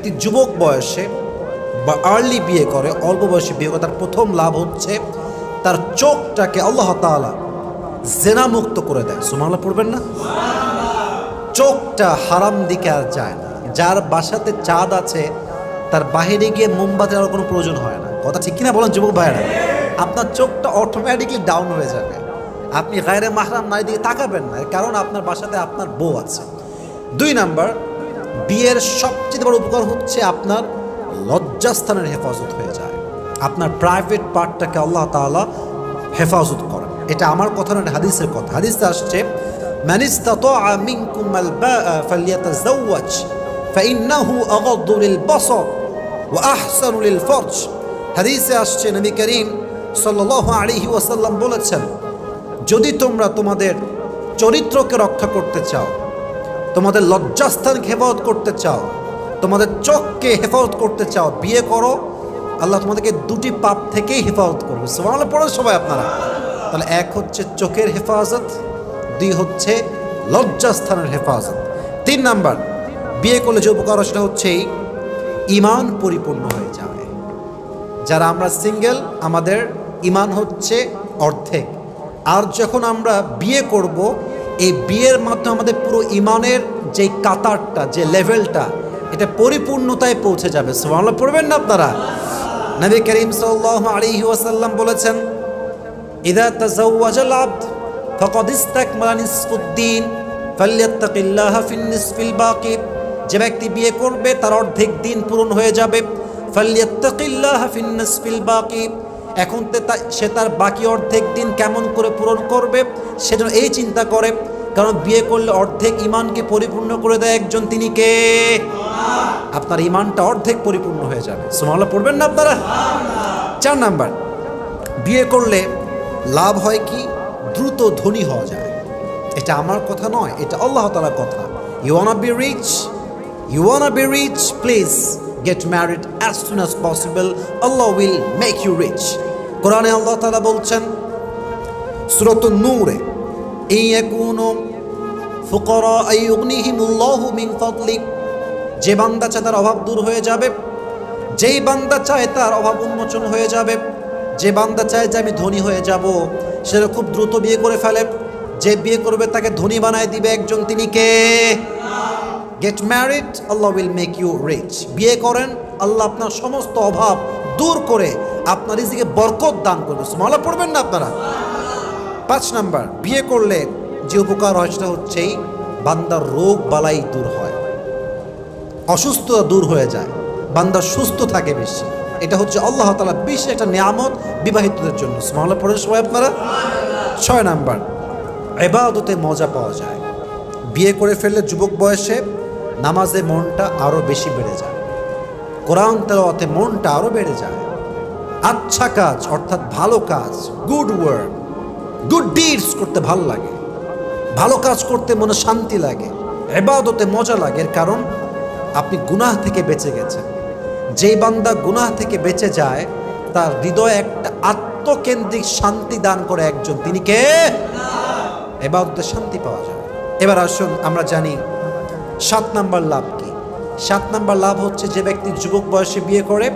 ব্যক্তি যুবক বয়সে বা আর্লি বিয়ে করে, অল্প বয়সে বিয়ে করে, তার প্রথম লাভ হচ্ছে তার চোখটাকে আল্লাহ তাআলা জেনামুক্ত করে দেয়। সুমালা পড়বেন না? চোখটা হারাম দিকে আর যায় না। যার বাসাতে চাঁদ আছে, তার বাহিরে গিয়ে মোমবাতি আর কোনো প্রয়োজন হয় না। কথা ঠিক কিনা বলেন যুবক ভাইয়েরা? আপনার চোখটা অটোমেটিকলি ডাউন হয়ে যাবে। আপনি গায়ের মাহরাম নারী দিকে তাকাবেন না কারণ আপনার বাসাতে আপনার বউ আছে। দুই নাম্বার বিয়ের সবচেয়ে বড় উপকার হচ্ছে আপনার লজ্জাস্থানের হেফাজত হয়ে যায়। আপনার প্রাইভেট পার্টটাকে আল্লাহ তালা হেফাজত করেন। এটা আমার কথা না হাদিসের কথা। হাদিস আসছে হাদিসে আসছে আলিহি ওয়াসাল্লাম বলেছেন, যদি তোমরা তোমাদের চরিত্রকে রক্ষা করতে চাও তোমাদের লজ্জাস্থানকে হেফাজত করতে চাও, তোমাদের চোখকে হেফাজত করতে চাও, বিয়ে করো, আল্লাহ তোমাদেরকে দুটি পাপ থেকেই হেফাজত করবে। সুবহানাল্লাহ পড়ে সবাই আপনারা। তাহলে এক হচ্ছে চোখের হেফাজত, দুই হচ্ছে লজ্জাস্থানের হেফাজত। তিন নাম্বার, বিয়ে করলে যে উপকার সেটা হচ্ছে ইমান পরিপূর্ণ হয়ে যাবে। যারা আমরা সিঙ্গেল, আমাদের ইমান হচ্ছে অর্ধেক। আর যখন আমরা বিয়ে করব এই বিয়ের মাধ্যমে আমাদের পুরো ইমানের যে কাতারটা, যে লেভেলটা, এটা পরিপূর্ণতায় পৌঁছে যাবে। সোমাল্লাহ পড়বেন না আপনারা? নবী করিম সাল্লাল্লাহু আলাইহি ওয়াসাল্লাম বলেছেন, ইদা বাকি। যে ব্যক্তি বিয়ে করবে, তার অর্ধেক দিন পূরণ হয়ে যাবে। ফালইয়াত্তাকিল্লাহা এখন সে তার বাকি অর্ধেক দিন কেমন করে পূরণ করবে সেজন্য এই চিন্তা করে। কারণ বিয়ে করলে অর্ধেক ইমানকে পরিপূর্ণ করে দেয় একজন তিনি কে? আপনার ইমানটা অর্ধেক পরিপূর্ণ হয়ে যাবে। সুমাল্লাহ পড়বেন না আপনারা? চার নাম্বার। বিয়ে করলে লাভ হয় কি? দ্রুত ধনী হওয়া যায়। এটা আমার কথা নয়, এটা আল্লাহ তালার কথা। You wanna be rich you wanna be rich please get married as soon as possible Allah will make you rich কোরআনে আল্লাহ তালা বলছেন, সুরত নূরে এই কোনো ফুকরা আইয়ুগনিহিমুল্লাহু মিন ফাদলি যে বান্দা চায় তার অভাব দূর হয়ে যাবে, যেই বান্দা চায় তার অভাব উন্মোচন হয়ে যাবে, যে বান্দা চায় যে আমি ধনী হয়ে যাব, সেটা খুব দ্রুত বিয়ে করে ফেলে, যে বিয়ে করবে তাকে ধনী বানায় দিবে একজন, তিনি কে? Get married Allah will make you rich বিয়ে করেন, আল্লাহ আপনার সমস্ত অভাব দূর করে আপনার রিজিকে বরকত দান করবে। সুমালা পড়বেন না আপনারা? পাঁচ নাম্বার, বিয়ে করলে যে উপকার হয় সেটা হচ্ছেই বান্দার রোগ বালাই দূর হয়। অসুস্থতা দূর হয়ে যায়। বান্দা সুস্থ থাকে বেশি। এটা হচ্ছে আল্লাহ তালা বেশি একটা নিয়ামত বিবাহিতদের জন্য। স্মহলা পড়ে সবাই আপনারা? ছয় নাম্বার এবাদতে মজা পাওয়া যায়। বিয়ে করে ফেললে যুবক বয়সে নামাজে মনটা আরও বেশি বেড়ে যায়। কোরআন তেলাওয়াতে মনটা আরও বেড়ে যায়। আচ্ছা কাজ, অর্থাৎ ভালো কাজ গুড ওয়ার্ক গুড ডিডস করতে ভালো লাগে। ভালো কাজ করতে মনে শান্তি লাগে। এবাদতে মজা লাগে কারণ আপনি গুনাহ থেকে বেঁচে গেছেন। যেই বান্দা গুনাহ থেকে বেঁচে যায়, তার হৃদয়ে একটা আত্মকেন্দ্রিক শান্তি দান করে একজন। তিনি কে? এবাদতে শান্তি পাওয়া যায়। এবার আসুন, আমরা জানি সাত নাম্বার লাভ কি? সাত নাম্বার লাভ হচ্ছে যে ব্যক্তি যুবক বয়সে বিয়ে করে,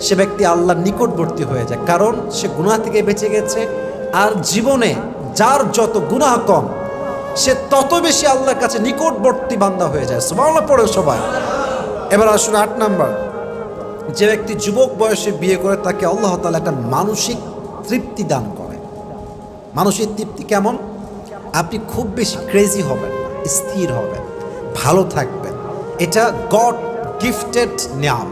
সে ব্যক্তি আল্লাহর নিকটবর্তী হয়ে যায়। কারণ সে গুনাহ থেকে বেঁচে গেছে আর জীবনে যার যত গুনাহ কম, সে তত বেশি আল্লাহর কাছে নিকটবর্তী বান্দা হয়ে যায়। সুবহানাল্লাহ পড়ে সবাই। এবার আসুন আট নাম্বার। যে ব্যক্তি যুবক বয়সে বিয়ে করে, তাকে আল্লাহ তাআলা একটা মানসিক তৃপ্তি দান করে। মানসিক তৃপ্তি কেমন? আপনি খুব বেশি ক্রেজি হবেন, স্থির হবেন। ভালো থাকবেন। এটা গড গিফটেড নেওয়া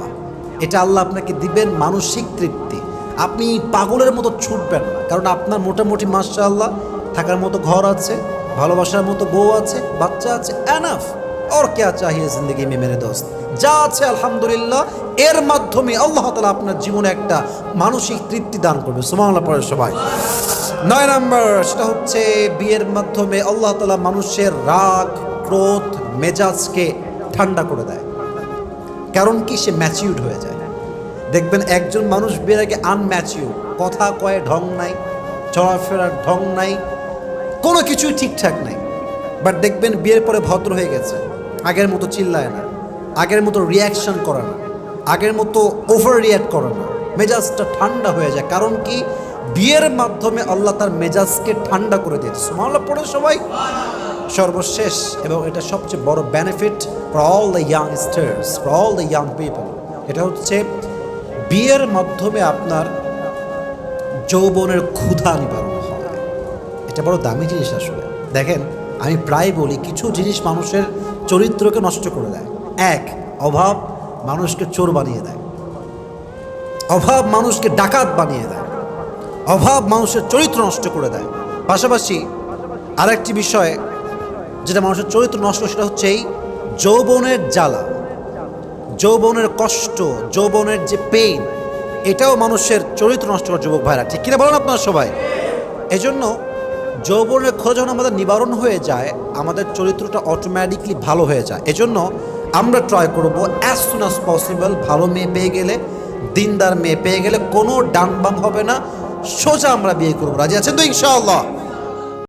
এটা আল্লাহ আপনাকে দিবেন মানসিক তৃপ্তি। আপনি পাগলের মতো ছুটবেন না। কারণ আপনার মোটামুটি মাসা আল্লাহ থাকার মতো ঘর আছে, ভালোবাসার মতো বউ আছে, বাচ্চা আছে অ্যানাফ ওর কে চাহিয়ে জিন্দগি মে মেরে দোস্ত। যা আছে আলহামদুলিল্লাহ, এর মাধ্যমে আল্লাহ তালা আপনার জীবনে একটা মানসিক তৃপ্তি দান করবে। সুমানলা পরে সবাই। নয় নাম্বার, সেটা হচ্ছে বিয়ের মাধ্যমে আল্লাহ তালা মানুষের রাগ, ক্রোধ মেজাজকে ঠান্ডা করে দেয়। কারণ কি? সে ম্যাচিউড হয়ে যায়। দেখবেন একজন মানুষ আগে আনম্যাচিউর কথা কয়ে ঢং নাই, চলাফেরার ঢং নাই, কোনো কিছুই ঠিকঠাক নাই। বাট দেখবেন বিয়ের পরে ভদ্র হয়ে গেছে। আগের মতো চিল্লায় না, আগের মতো রিয়াকশন করে না, আগের মতো ওভার রিয়াক্ট করে না। মেজাজটা ঠান্ডা হয়ে যায়। কারণ কি? বিয়ের মাধ্যমে আল্লাহ তার মেজাজকে ঠান্ডা করে দিয়েছে। সুমাল্লাহ পড়ে সবাই। সর্বশেষ এবং এটা সবচেয়ে বড় benefit for all the young stars for all the young people এটা হচ্ছে বিয়ের মাধ্যমে আপনার যৌবনের ক্ষুধা নিবারণ হয়। এটা বড় দামি জিনিস আসলে। দেখেন, আমি প্রায় বলি, কিছু জিনিস মানুষের চরিত্রকে নষ্ট করে দেয়। এক, অভাব মানুষকে চোর বানিয়ে দেয়। অভাব মানুষকে ডাকাত বানিয়ে দেয়। অভাব মানুষের চরিত্র নষ্ট করে দেয়। পাশাপাশি আরেকটি বিষয় যেটা মানুষের চরিত্র নষ্ট সেটা হচ্ছে এই যৌবনের জ্বালা, যৌবনের কষ্ট, যৌবনের যে পেইন এটাও মানুষের চরিত্র নষ্ট করে যুবক ভাইরা। ঠিক কিনা বলেন আপনারা সবাই? এজন্য যৌবনের খোঁজ যখন আমাদের নিবারণ হয়ে যায়, আমাদের চরিত্রটা অটোমেটিকলি ভালো হয়ে যায়। এজন্য আমরা ট্রাই করব অ্যাজ সুন অ্যাজ পসিবল ভালো মেয়ে পেয়ে গেলে, দিনদার মেয়ে পেয়ে গেলে কোনো ডান বাম হবে না, সোজা আমরা বিয়ে করব। রাজি আছেন তো ইনশাআল্লাহ?